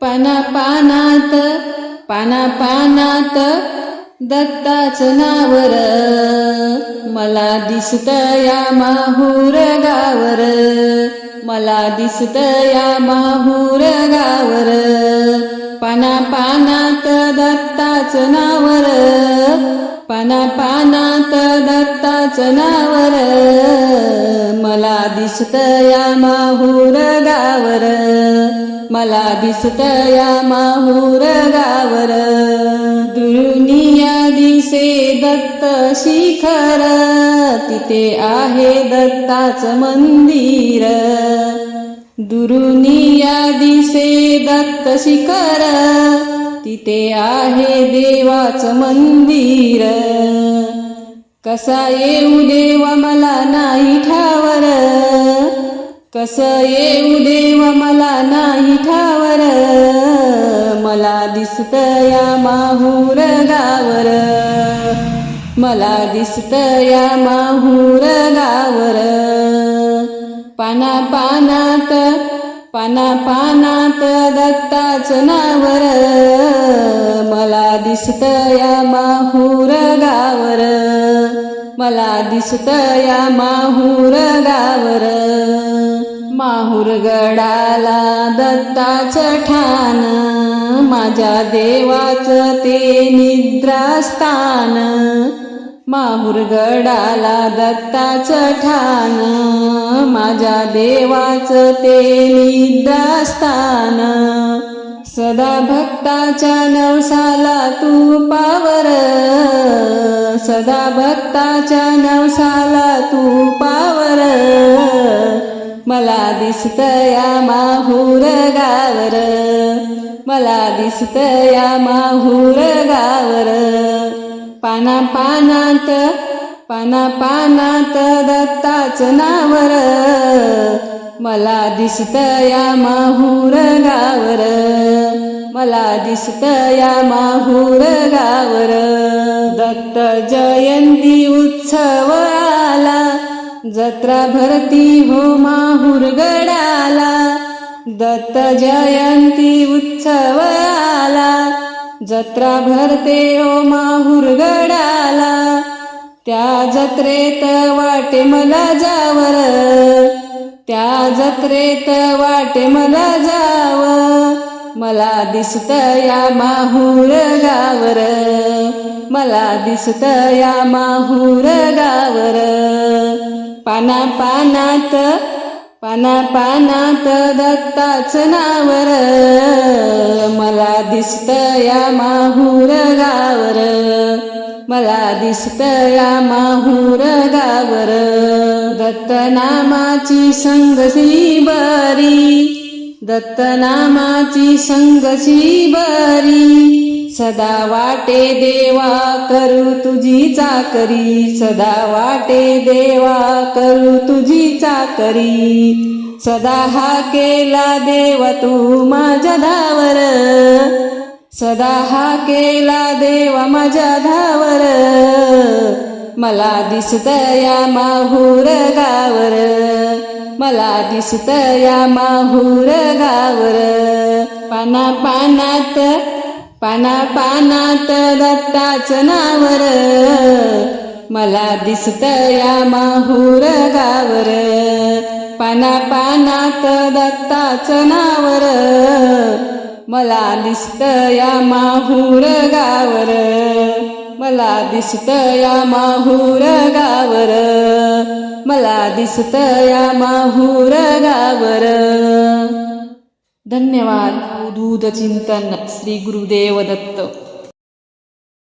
पाना पानापानात पाना पानात दत्ताच नावर. मला दिसत या माहूर गावर. मला दिसत या माहूर गावर. पानापानात दत्ताच नावर. पाना पानात दत्ताच नावर. मला दिसत या माहूर गावर. मला दिसत या माहूर गावर दुनिया दिसे दत्त शिखर. तिथे आहे दत्ताच मंदिर. दुरुनिया दिसे दत्त शिखर. तिथे आहे देवाच मंदिर. कसा येऊ देवा मला नाही ठावर. कस येऊ देव मला नाही ठावर? मला दिसत या माहूर गावर. मला दिसत या माहूर गावर. पाना पानात पाना पानात दत्ताच नावर. मला दिसत या माहूर गावर. मला दिसत या माहूर गावर. मुरगडाला गडाला दत्ताच ठाण माझ्या देवाचं ते निद्रास्थान. माहुरगडाला दत्ताच ठाण माझ्या देवाचं ते निद्रास्थान. सदा भक्ताच्या नवसाला तू पावर सदा भक्ताच्या नवसाला तू पावर. मला दिसत या माहूर गावर मला दिसत या माहूर गावर पाना पानात पाना पानात दत्ताच नावर. मला दिसत या माहूर गावर मला दिसत या माहूर गावर दत्त जयंती उत्सव जत्रा भरती हो माहूर गडाला. दत्त जयंती उत्सव आला जत्रा भरते हो माहूर गडाला. त्या जत्रेत वाटे मला जावर. त्या जत्रेत वाटे मला जाव. मला दिसत या माहूर गावर. मला दिसत या माहूर गावर. पाना पानात पाना पानात दत्ताच नावर. मला दिसत या माहूर गावर. मला दिसत या माहूर गावर. दत्त नामाची संगसी बरी दत्त नामाची संगसी बरी. सदा वाटे देवा करू तुझी चाकरी. सदा वाटे देवा करू तुझी चाकरी. सदा हा केला देव तू माझ्या धावर. सदा हा केला देव माझ्या धावर. मला दिसत या माहूर गावर. मला दिसत या माहूर गावर. पाना पानात पाना पानात दत्ताच नावर. मला दिसत या माहूर गावर. पाना पानात दत्ताच नावर. मला दिसत या माहूर गावर. मला दिसत या माहूर गावर. मला दिसत या माहूर गावर. धन्यवाद दूध चिंतन श्री गुरुदेव दत्त